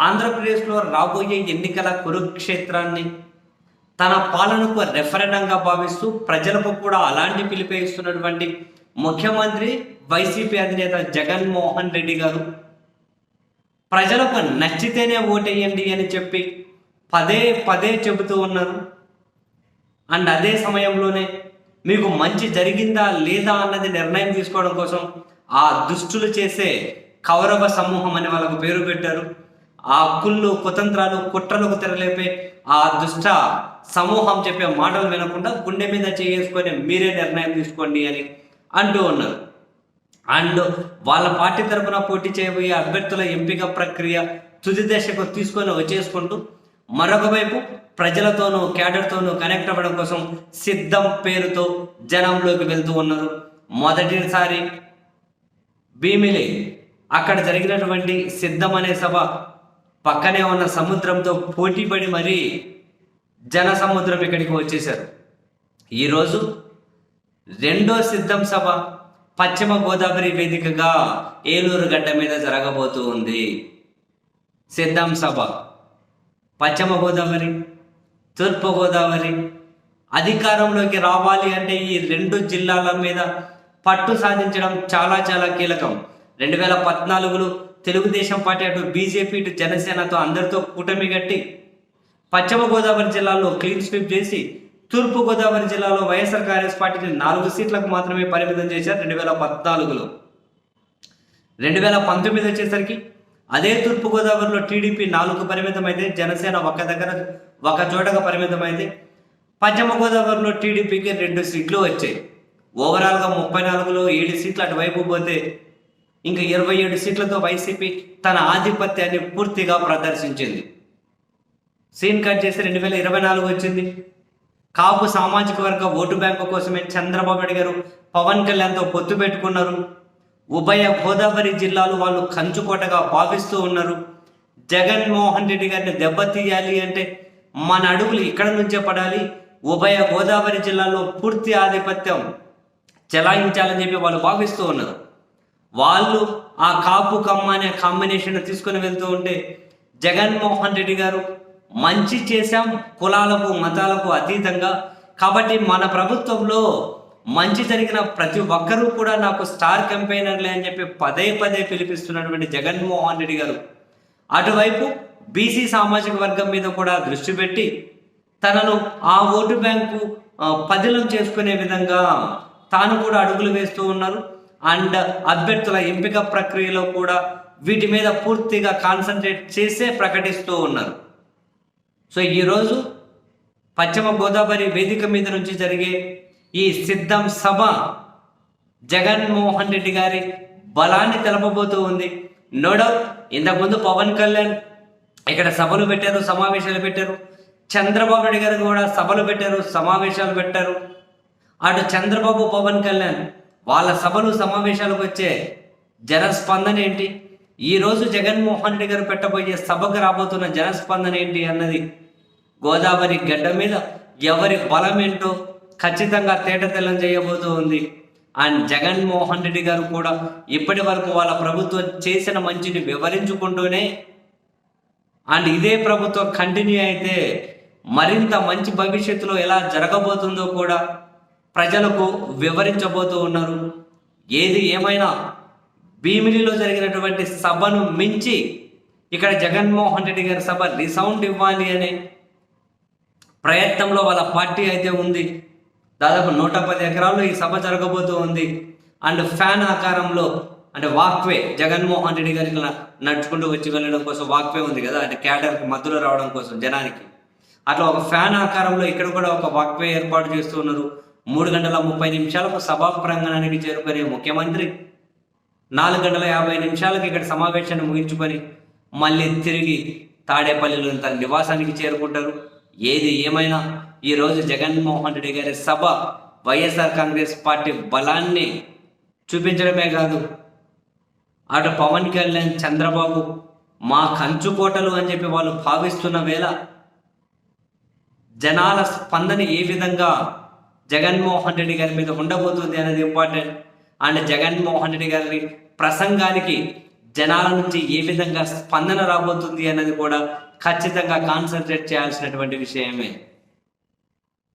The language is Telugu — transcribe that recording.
ఆంధ్రప్రదేశ్లో రాబోయే ఎన్నికల కురుక్షేత్రాన్ని తన పాలనకు రెఫరెండంగా భావిస్తూ ప్రజలకు కూడా అలాంటి పిలిపేస్తున్నటువంటి ముఖ్యమంత్రి వైసీపీ అధినేత జగన్మోహన్ రెడ్డి గారు ప్రజలకు నచ్చితేనే ఓటేయండి అని చెప్పి పదే పదే చెబుతూ ఉన్నారు. అండ్ అదే సమయంలోనే మీకు మంచి జరిగిందా లేదా అన్నది నిర్ణయం తీసుకోవడం కోసం ఆ దుష్టులు చేసే కౌరవ సమూహం అని వాళ్ళకు పేరు పెట్టారు. ఆ కుళ్ళు కుతంత్రాలు కుట్రలకు తెరలేపే ఆ దుష్ట సమూహం చెప్పే మాటలు వినకుండా గుండె మీద చేసుకొని మీరే నిర్ణయం తీసుకోండి అని అంటూ ఉన్నారు. అండ్ వాళ్ళ పార్టీ తరపున పోటీ చేయబోయే అభ్యర్థుల ఎంపిక ప్రక్రియ తుది దశకు తీసుకొని వచ్చేసుకుంటూ మరొక వైపు ప్రజలతోనూ క్యాడర్తోనూ కనెక్ట్ అవ్వడం కోసం సిద్ధం పేరుతో జనంలోకి వెళ్తూ ఉన్నారు. మొదటిసారి భీమిలి అక్కడ జరిగినటువంటి సిద్ధం అనే సభ పక్కనే ఉన్న సముద్రంతో పోటీపడి మరీ జన సముద్రం ఇక్కడికి వచ్చేశారు. ఈరోజు రెండో సిద్ధం సభ పశ్చిమ గోదావరి వేదికగా ఏలూరు గడ్డ మీద జరగబోతూ ఉంది. సిద్ధం సభ పశ్చిమ గోదావరి తూర్పు గోదావరి అధికారంలోకి రావాలి అంటే ఈ రెండు జిల్లాల మీద పట్టు సాధించడం చాలా చాలా కీలకం. రెండు వేల పద్నాలుగులో తెలుగుదేశం పార్టీ అటు బీజేపీ ఇటు జనసేనతో అందరితో కూటమి కట్టి పశ్చిమ గోదావరి జిల్లాలో క్లీన్ స్వీప్ చేసి తూర్పు గోదావరి జిల్లాలో వైఎస్ఆర్ కాంగ్రెస్ పార్టీని నాలుగు సీట్లకు మాత్రమే పరిమితం చేశారు రెండు వేల పద్నాలుగులో. రెండు వేల పంతొమ్మిది వచ్చేసరికి అదే తూర్పు గోదావరిలో టీడీపీ నాలుగు పరిమితమైతే జనసేన ఒక దగ్గర ఒక చోటగా పరిమితమైతే పశ్చిమ గోదావరిలో టీడీపీకి రెండు సీట్లు వచ్చాయి. ఓవరాల్గా ముప్పై నాలుగులో ఏడు సీట్లు అటువైపు పోతే ఇంకా ఇరవై ఏడు సీట్లతో వైసీపీ తన ఆధిపత్యాన్ని పూర్తిగా ప్రదర్శించింది. సీన్ కట్ చేసి రెండు వేల ఇరవై నాలుగు వచ్చింది. కాపు సామాజిక వర్గ ఓటు బ్యాంకు కోసమే చంద్రబాబు నాయుడు గారు పవన్ కళ్యాణ్తో పొత్తు పెట్టుకున్నారు. ఉభయ గోదావరి జిల్లాలు వాళ్ళు కంచుకోటగా భావిస్తూ ఉన్నారు. జగన్మోహన్ రెడ్డి గారిని దెబ్బతీయాలి అంటే మన అడుగులు ఇక్కడ నుంచే పడాలి. ఉభయ గోదావరి జిల్లాలో పూర్తి ఆధిపత్యం చెలాయించాలని చెప్పి వాళ్ళు భావిస్తూ ఉన్నారు. వాళ్ళు ఆ కాపు కమ్మ అనే కాంబినేషన్ తీసుకొని వెళ్తూ ఉంటే జగన్మోహన్ రెడ్డి గారు మంచి చేశాం కులాలకు మతాలకు అతీతంగా. కాబట్టి మన ప్రభుత్వంలో మంచి జరిగిన ప్రతి ఒక్కరూ కూడా నాకు స్టార్ కంపెయినర్లే అని చెప్పి పదే పదే పిలిపిస్తున్నటువంటి జగన్మోహన్ రెడ్డి గారు అటువైపు బీసీ సామాజిక వర్గం మీద కూడా దృష్టి పెట్టి తనను ఆ ఓటు బ్యాంకు పదిలం చేసుకునే విధంగా తాను కూడా అడుగులు వేస్తూ ఉన్నారు. అండ్ అభ్యర్థుల ఎంపిక ప్రక్రియలో కూడా వీటి మీద పూర్తిగా కాన్సన్ట్రేట్ చేసే ప్రకటిస్తూ ఉన్నారు. సో ఈరోజు పశ్చిమ గోదావరి వేదిక మీద నుంచి జరిగే ఈ సిద్ధం సభ జగన్మోహన్ రెడ్డి గారి బలాన్ని తెలపబోతూ ఉంది. నో డౌట్ ఇంతకుముందు పవన్ కళ్యాణ్ ఇక్కడ సభలు పెట్టారు సమావేశాలు పెట్టారు. చంద్రబాబు నాయుడు గారు కూడా సభలు పెట్టారు సమావేశాలు పెట్టారు. అటు చంద్రబాబు పవన్ కళ్యాణ్ వాళ్ళ సభలు సమావేశాలకు వచ్చే జనస్పందన ఏంటి? ఈరోజు జగన్మోహన్ రెడ్డి గారు పెట్టబోయే సభకు రాబోతున్న జనస్పందన ఏంటి అన్నది గోదావరి గడ్డ మీద ఎవరి బలం ఏంటో ఖచ్చితంగా తేటతెల్లం చేయబోతూ ఉంది. అండ్ జగన్మోహన్ రెడ్డి గారు కూడా ఇప్పటి వరకు వాళ్ళ ప్రభుత్వం చేసిన మంచిని వివరించుకుంటూనే అండ్ ఇదే ప్రభుత్వం కంటిన్యూ అయితే మరింత మంచి భవిష్యత్తులో ఎలా జరగబోతుందో కూడా ప్రజలకు వివరించబోతూ ఉన్నారు. ఏది ఏమైనా భీమిలిలో జరిగినటువంటి సభను మించి ఇక్కడ జగన్మోహన్ రెడ్డి గారి సభ రిసౌండ్ ఇవ్వాలి అనే ప్రయత్నంలో వాళ్ళ పార్టీ అయితే ఉంది. దాదాపు నూట పది ఎకరాల్లో ఈ సభ జరగబోతూ ఉంది. అండ్ ఫ్యాన్ ఆకారంలో అంటే వాక్వే జగన్మోహన్ రెడ్డి గారికి నడుచుకుంటూ వచ్చి వెళ్ళడం కోసం వాక్వే ఉంది కదా అంటే క్యాడర్కి మధ్యలో రావడం కోసం జనానికి. అట్లా ఒక ఫ్యాన్ ఆకారంలో ఇక్కడ కూడా ఒక వాక్వే ఏర్పాటు చేస్తూ ఉన్నారు. మూడు గంటల ముప్పై నిమిషాలకు సభా ప్రాంగణానికి చేరుకునే ముఖ్యమంత్రి. నాలుగు గంటల యాభై నిమిషాలకు ఇక్కడ సమావేశాన్ని ముగించుకొని మళ్ళీ తిరిగి తాడేపల్లిలో తన నివాసానికి చేరుకుంటారు. ఏది ఏమైనా ఈరోజు జగన్మోహన్ రెడ్డి గారి సభ వైఎస్ఆర్ కాంగ్రెస్ పార్టీ బలాన్ని చూపించడమే కాదు అటు పవన్ కళ్యాణ్ చంద్రబాబు మా కంచుకోటలు అని చెప్పి వాళ్ళు భావిస్తున్న వేళ జనాల స్పందన ఏ విధంగా జగన్మోహన్ రెడ్డి గారి మీద ఉండబోతుంది అనేది ఇంపార్టెంట్ అండ్ జగన్మోహన్ రెడ్డి గారి ప్రసంగానికి జనాల నుంచి ఏ విధంగా స్పందన రాబోతుంది అన్నది కూడా ఖచ్చితంగా కాన్సన్ట్రేట్ చేయాల్సినటువంటి విషయమే.